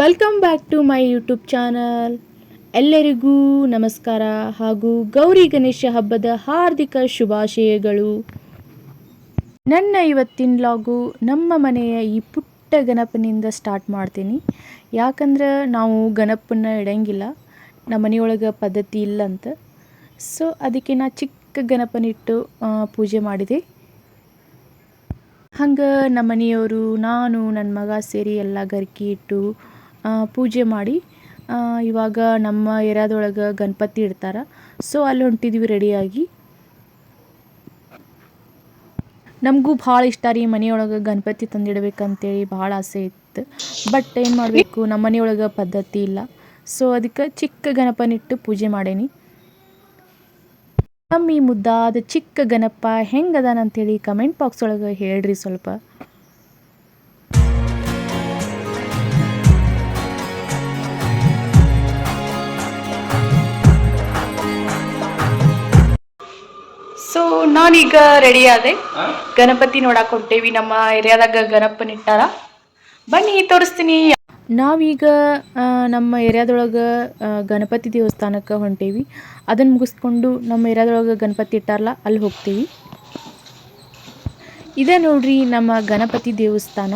Welcome back to my YouTube channel ಎಲ್ಲರಿಗೂ ನಮಸ್ಕಾರ ಹಾಗೂ ಗೌರಿ ಗಣೇಶ ಹಬ್ಬದ ಹಾರ್ದಿಕ ಶುಭಾಶಯಗಳು. ನನ್ನ ಇವತ್ತಿನ ಲಾಗು ನಮ್ಮ ಮನೆಯ ಈ ಪುಟ್ಟ ಗಣಪನಿಂದ ಸ್ಟಾರ್ಟ್ ಮಾಡ್ತೀನಿ. ಯಾಕಂದ್ರೆ ನಾವು ಗಣಪನ ಇಡಂಗಿಲ್ಲ, ನಮ್ಮ ಮನೆಯೊಳಗೆ ಪದ್ಧತಿ ಇಲ್ಲ ಅಂತ ಸೊ ಅದಕ್ಕೆ ನಾ ಚಿಕ್ಕ ಗಣಪನಿಟ್ಟು ಪೂಜೆ ಮಾಡಿದೆ. ಹಂಗೆ ನಮ್ಮ ಮನೆಯವರು, ನಾನು ನನ್ನ ಮಗ ಸೇರಿ ಎಲ್ಲ ಗರ್ಕಿ ಇಟ್ಟು ಪೂಜೆ ಮಾಡಿ ಇವಾಗ ನಮ್ಮ ಏರಿಯಾದೊಳಗೆ ಗಣಪತಿ ಇಡ್ತಾರೆ. ಸೊ ಅಲ್ಲಿ ಹೊಂಟಿದ್ವಿ ರೆಡಿಯಾಗಿ ನಮಗೂ ಭಾಳ ಇಷ್ಟ ರೀ ಮನೆಯೊಳಗೆ ಗಣಪತಿ ತಂದಿಡ್ಬೇಕಂತೇಳಿ, ಭಾಳ ಆಸೆ ಇತ್ತು. ಬಟ್ ಏನು ಮಾಡಬೇಕು, ನಮ್ಮ ಮನೆಯೊಳಗೆ ಪದ್ಧತಿ ಇಲ್ಲ. ಸೊ ಅದಕ್ಕೆ ಚಿಕ್ಕ ಗಣಪನಿಟ್ಟು ಪೂಜೆ ಮಾಡೇನಿ. ನಮ್ಮ ಈ ಮುದ್ದಾದ ಚಿಕ್ಕ ಗಣಪ ಹೆಂಗದಾನಂತೇಳಿ ಕಮೆಂಟ್ ಬಾಕ್ಸ್ ಒಳಗೆ ಹೇಳ್ರಿ ಸ್ವಲ್ಪ. ನಾನೀಗ ರೆಡಿ ಆದೆ. ಗಣಪತಿ ನೋಡಕ್ ಹೊಂಟೇವಿ ನಮ್ಮ ಏರಿಯಾದಾಗ ಗಣಪನಿಟ್ಟಾರ. ಬನ್ನಿ ತೋರಿಸ್ತೀನಿ. ನಾವೀಗ ಆ, ನಮ್ಮ ಏರಿಯಾದೊಳಗೆ ಗಣಪತಿ ದೇವಸ್ಥಾನಕ್ಕೆ ಹೊಂಟೇವಿ. ಅದನ್ನ ಮುಗಿಸ್ಕೊಂಡು ನಮ್ಮ ಏರಿಯಾದೊಳಗೆ ಗಣಪತಿ ಇಟ್ಟಾರಲ್ಲ ಅಲ್ಲಿ ಹೋಗ್ತೀವಿ. ಇದೇ ನೋಡ್ರಿ ನಮ್ಮ ಗಣಪತಿ ದೇವಸ್ಥಾನ.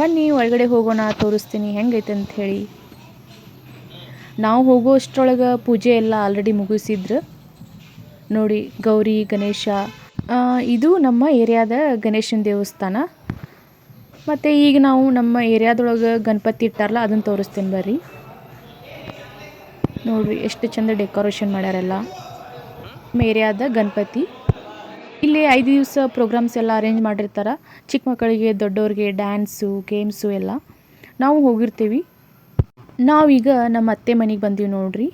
ಬನ್ನಿ ಒಳಗಡೆ ಹೋಗೋಣ ತೋರಿಸ್ತೀನಿ ಹೆಂಗೈತೆ ಅಂತ ಹೇಳಿ. ನಾವು ಹೋಗೋ ಅಷ್ಟರೊಳಗೆ ಪೂಜೆ ಎಲ್ಲ ಆಲ್ರೆಡಿ ಮುಗಿಸಿದ್ರು. ನೋಡಿ, ಗೌರಿ, ಗಣೇಶ. ಇದು ನಮ್ಮ ಏರಿಯಾದ ಗಣೇಶನ ದೇವಸ್ಥಾನ. ಮತ್ತು ಈಗ ನಾವು ನಮ್ಮ ಏರಿಯಾದೊಳಗೆ ಗಣಪತಿ ಇಟ್ಟಾರಲ್ಲ, ಅದನ್ನು ತೋರಿಸ್ತೀನಿ ಬರ್ರಿ. ನೋಡಿರಿ, ಎಷ್ಟು ಚಂದ ಡೆಕೋರೇಷನ್ ಮಾಡ್ಯಾರಲ್ಲ. ನಮ್ಮ ಏರಿಯಾದ ಗಣಪತಿ. ಇಲ್ಲಿ ಐದು ದಿವಸ ಪ್ರೋಗ್ರಾಮ್ಸ್ ಎಲ್ಲ ಅರೇಂಜ್ ಮಾಡಿರ್ತಾರೆ. ಚಿಕ್ಕ ಮಕ್ಕಳಿಗೆ, ದೊಡ್ಡವ್ರಿಗೆ ಡ್ಯಾನ್ಸು, ಗೇಮ್ಸು ಎಲ್ಲ. ನಾವು ಹೋಗಿರ್ತೀವಿ. ನಾವೀಗ ನಮ್ಮ ಅತ್ತೆ ಮನೆಗೆ ಬಂದೀವಿ ನೋಡ್ರಿ.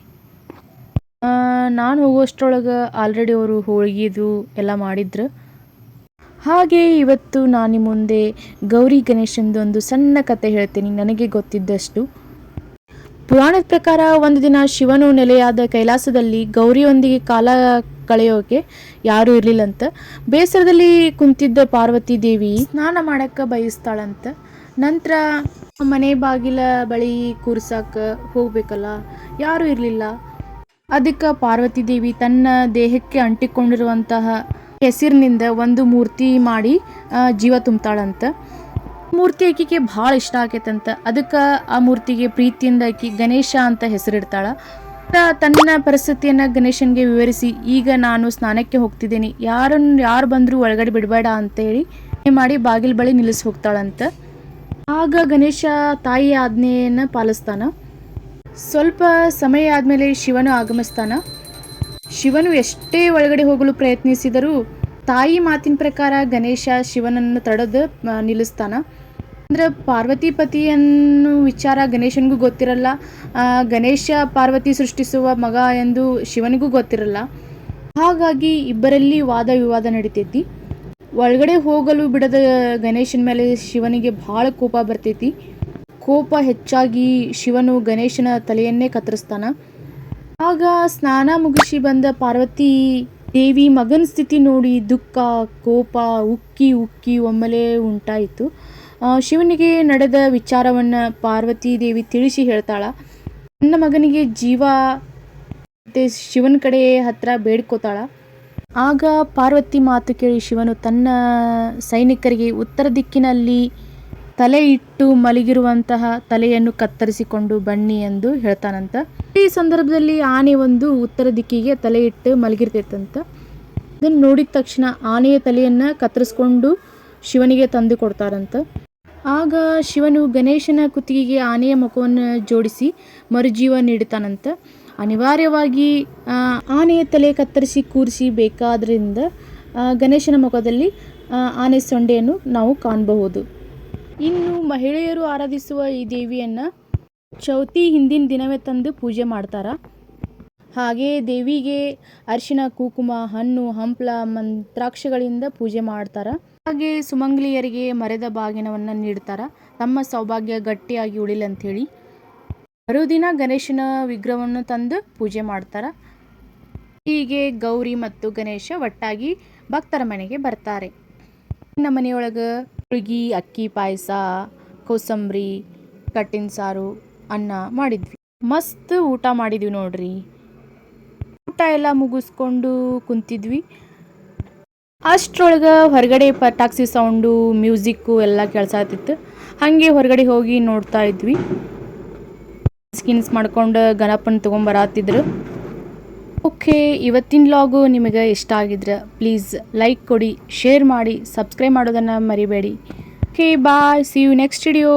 ನಾನು ಹೋಗೋಷ್ಟ್ರೊಳಗೆ ಆಲ್ರೆಡಿ ಅವರು ಹೋಳಿಗೆದು ಎಲ್ಲ ಮಾಡಿದ್ರು. ಹಾಗೆ ಇವತ್ತು ನಾನು ಮುಂದೆ ಗೌರಿ ಗಣೇಶಂದು ಒಂದು ಸಣ್ಣ ಕತೆ ಹೇಳ್ತೀನಿ, ನನಗೆ ಗೊತ್ತಿದ್ದಷ್ಟು. ಪುರಾಣದ ಪ್ರಕಾರ ಒಂದು ದಿನ ಶಿವನು ನೆಲೆಯಾದ ಕೈಲಾಸದಲ್ಲಿ ಗೌರಿಯೊಂದಿಗೆ ಕಾಲ ಕಳೆಯೋಕೆ ಯಾರೂ ಇರಲಿಲ್ಲಂತ, ಬೇಸರದಲ್ಲಿ ಕುಂತಿದ್ದ ಪಾರ್ವತಿ ದೇವಿ ಸ್ನಾನ ಮಾಡಕ್ಕೆ ಬಯಸ್ತಾಳಂತ. ನಂತರ ಮನೆ ಬಾಗಿಲ ಬಳಿ ಕೂರ್ಸಕ್ಕೆ ಹೋಗಬೇಕಲ್ಲ, ಯಾರೂ ಇರಲಿಲ್ಲ. ಅದಕ್ಕೆ ಪಾರ್ವತಿ ದೇವಿ ತನ್ನ ದೇಹಕ್ಕೆ ಅಂಟಿಕೊಂಡಿರುವಂತಹ ಹೆಸರಿನಿಂದ ಒಂದು ಮೂರ್ತಿ ಮಾಡಿ ಜೀವ ತುಂಬ್ತಾಳಂತ. ಮೂರ್ತಿ ಆಕಿಗೆ ಭಾಳ ಇಷ್ಟ ಆಕೈತಂತ. ಅದಕ್ಕೆ ಆ ಮೂರ್ತಿಗೆ ಪ್ರೀತಿಯಿಂದ ಆಕಿ ಗಣೇಶ ಅಂತ ಹೆಸರಿಡ್ತಾಳ. ತನ್ನ ಪರಿಸ್ಥಿತಿಯನ್ನು ಗಣೇಶನಿಗೆ ವಿವರಿಸಿ, ಈಗ ನಾನು ಸ್ನಾನಕ್ಕೆ ಹೋಗ್ತಿದ್ದೀನಿ. ಯಾರನ್ನು ಯಾರು ಬಂದರೂ ಒಳಗಡೆ ಬಿಡಬೇಡ ಅಂತೇಳಿ ಮಾಡಿ ಬಾಗಿಲು ಬಳಿ ನಿಲ್ಲಿಸಿ ಹೋಗ್ತಾಳಂತ. ಆಗ ಗಣೇಶ ತಾಯಿ ಆಜ್ಞೆಯನ್ನು ಪಾಲಿಸ್ತಾನ. ಸ್ವಲ್ಪ ಸಮಯ ಆದಮೇಲೆ ಶಿವನು ಆಗಮಿಸ್ತಾನ. ಶಿವನು ಎಷ್ಟೇ ಒಳಗಡೆ ಹೋಗಲು ಪ್ರಯತ್ನಿಸಿದರೂ ತಾಯಿ ಮಾತಿನ ಪ್ರಕಾರ ಗಣೇಶ ಶಿವನನ್ನು ತಡೆದು ನಿಲ್ಲಿಸ್ತಾನ. ಅಂದ್ರೆ ಪಾರ್ವತಿ ಪತಿಯನ್ನು ವಿಚಾರ ಗಣೇಶನಿಗೂ ಗೊತ್ತಿರಲ್ಲ. ಗಣೇಶ ಪಾರ್ವತಿ ಸೃಷ್ಟಿಸುವ ಮಗ ಎಂದು ಶಿವನಿಗೂ ಗೊತ್ತಿರಲ್ಲ. ಹಾಗಾಗಿ ಇಬ್ಬರಲ್ಲಿ ವಾದ ವಿವಾದ ನಡಿತೈತಿ. ಒಳಗಡೆ ಹೋಗಲು ಬಿಡದ ಗಣೇಶನ ಮೇಲೆ ಶಿವನಿಗೆ ಭಾಳ ಕೋಪ ಬರ್ತೈತಿ. ಕೋಪ ಹೆಚ್ಚಾಗಿ ಶಿವನು ಗಣೇಶನ ತಲೆಯನ್ನೇ ಕತ್ತರಿಸ್ತಾನ. ಆಗ ಸ್ನಾನ ಮುಗಿಸಿ ಬಂದ ಪಾರ್ವತಿ ದೇವಿ ಮಗನ ಸ್ಥಿತಿ ನೋಡಿ ದುಃಖ, ಕೋಪ ಉಕ್ಕಿ ಉಕ್ಕಿ ಒಮ್ಮೆಲೆ ಉಂಟಾಯಿತು. ಶಿವನಿಗೆ ನಡೆದ ವಿಚಾರವನ್ನು ಪಾರ್ವತಿ ದೇವಿ ತಿಳಿಸಿ ಹೇಳ್ತಾಳ. ನನ್ನ ಮಗನಿಗೆ ಜೀವ ಮತ್ತು ಶಿವನ ಕಡೆ ಹತ್ರ ಬೇಡ್ಕೋತಾಳ. ಆಗ ಪಾರ್ವತಿ ಮಾತು ಕೇಳಿ ಶಿವನು ತನ್ನ ಸೈನಿಕರಿಗೆ ಉತ್ತರ ದಿಕ್ಕಿನಲ್ಲಿ ತಲೆ ಇಟ್ಟು ಮಲಗಿರುವಂತಹ ತಲೆಯನ್ನು ಕತ್ತರಿಸಿಕೊಂಡು ಬನ್ನಿ ಎಂದು ಹೇಳ್ತಾನಂತ. ಈ ಸಂದರ್ಭದಲ್ಲಿ ಆನೆ ಒಂದು ಉತ್ತರ ದಿಕ್ಕಿಗೆ ತಲೆ ಇಟ್ಟು ಮಲಗಿರ್ತೈತಂತ. ಇದನ್ನು ನೋಡಿದ ತಕ್ಷಣ ಆನೆಯ ತಲೆಯನ್ನು ಕತ್ತರಿಸ್ಕೊಂಡು ಶಿವನಿಗೆ ತಂದು ಕೊಡ್ತಾರಂತ. ಆಗ ಶಿವನು ಗಣೇಶನ ಕುತ್ತಿಗೆಗೆ ಆನೆಯ ಮುಖವನ್ನು ಜೋಡಿಸಿ ಮರುಜೀವ ನೀಡುತ್ತಾನಂತ. ಅನಿವಾರ್ಯವಾಗಿ ಆನೆಯ ತಲೆ ಕತ್ತರಿಸಿ ಕೂರಿಸಿ ಬೇಕಾದ್ರಿಂದ ಗಣೇಶನ ಮುಖದಲ್ಲಿ ಆನೆ ಸೊಂಡೆಯನ್ನು ನಾವು ಕಾಣಬಹುದು. ಇನ್ನು ಮಹಿಳೆಯರು ಆರಾಧಿಸುವ ಈ ದೇವಿಯನ್ನು ಚೌತಿ ಹಿಂದಿನ ದಿನವೇ ತಂದು ಪೂಜೆ ಮಾಡ್ತಾರ. ಹಾಗೆ ದೇವಿಗೆ ಅರಿಶಿನ, ಕುಂಕುಮ, ಹಣ್ಣು, ಹಂಪ್ಲ, ಮಂತ್ರಾಕ್ಷಗಳಿಂದ ಪೂಜೆ ಮಾಡ್ತಾರ. ಹಾಗೆ ಸುಮಂಗ್ಲಿಯರಿಗೆ ಮರೆದ ಬಾಗಿನವನ್ನು ನೀಡ್ತಾರೆ. ತಮ್ಮ ಸೌಭಾಗ್ಯ ಗಟ್ಟಿಯಾಗಿ ಉಳಿಲಿ ಅಂಥೇಳಿ ಮರುದಿನ ಗಣೇಶನ ವಿಗ್ರಹವನ್ನು ತಂದು ಪೂಜೆ ಮಾಡ್ತಾರ. ಹೀಗೆ ಗೌರಿ ಮತ್ತು ಗಣೇಶ ಒಟ್ಟಾಗಿ ಭಕ್ತರ ಮನೆಗೆ ಬರ್ತಾರೆ. ನಮ್ಮ ಮನೆಯೊಳಗೆ ಹುಡುಗಿ, ಅಕ್ಕಿ, ಪಾಯಸ, ಕೋಸಂಬರಿ, ಕಟ್ಟಿನ ಸಾರು, ಅನ್ನ ಮಾಡಿದ್ವಿ. ಮಸ್ತ್ ಊಟ ಮಾಡಿದ್ವಿ ನೋಡ್ರಿ. ಊಟ ಎಲ್ಲ ಮುಗಿಸ್ಕೊಂಡು ಕುಂತಿದ್ವಿ. ಅಷ್ಟ್ರೊಳಗೆ ಹೊರಗಡೆ ಪಟಾಕ್ಸಿ ಸೌಂಡು ಮ್ಯೂಸಿಕ್ಕು ಎಲ್ಲ ಕೇಳ್ಸಾತಿತ್ತು ಹಾಗೆ ಹೊರಗಡೆ ಹೋಗಿ ನೋಡ್ತಾ ಇದ್ವಿ. ಸ್ಕಿನ್ಸ್ ಮಾಡ್ಕೊಂಡು ಗಣಪನ ತೊಗೊಂಬರತ್ತಿದ್ರು ಓಕೆ, ಇವತ್ತಿನ ಲಾಗು ನಿಮಗೆ ಇಷ್ಟ ಆಗಿದ್ರೆ ಪ್ಲೀಸ್ ಲೈಕ್ ಕೊಡಿ ಶೇರ್ ಮಾಡಿ ಸಬ್ಸ್ಕ್ರೈಬ್ ಮಾಡೋದನ್ನು ಮರಿಬೇಡಿ. Okay bye see you next video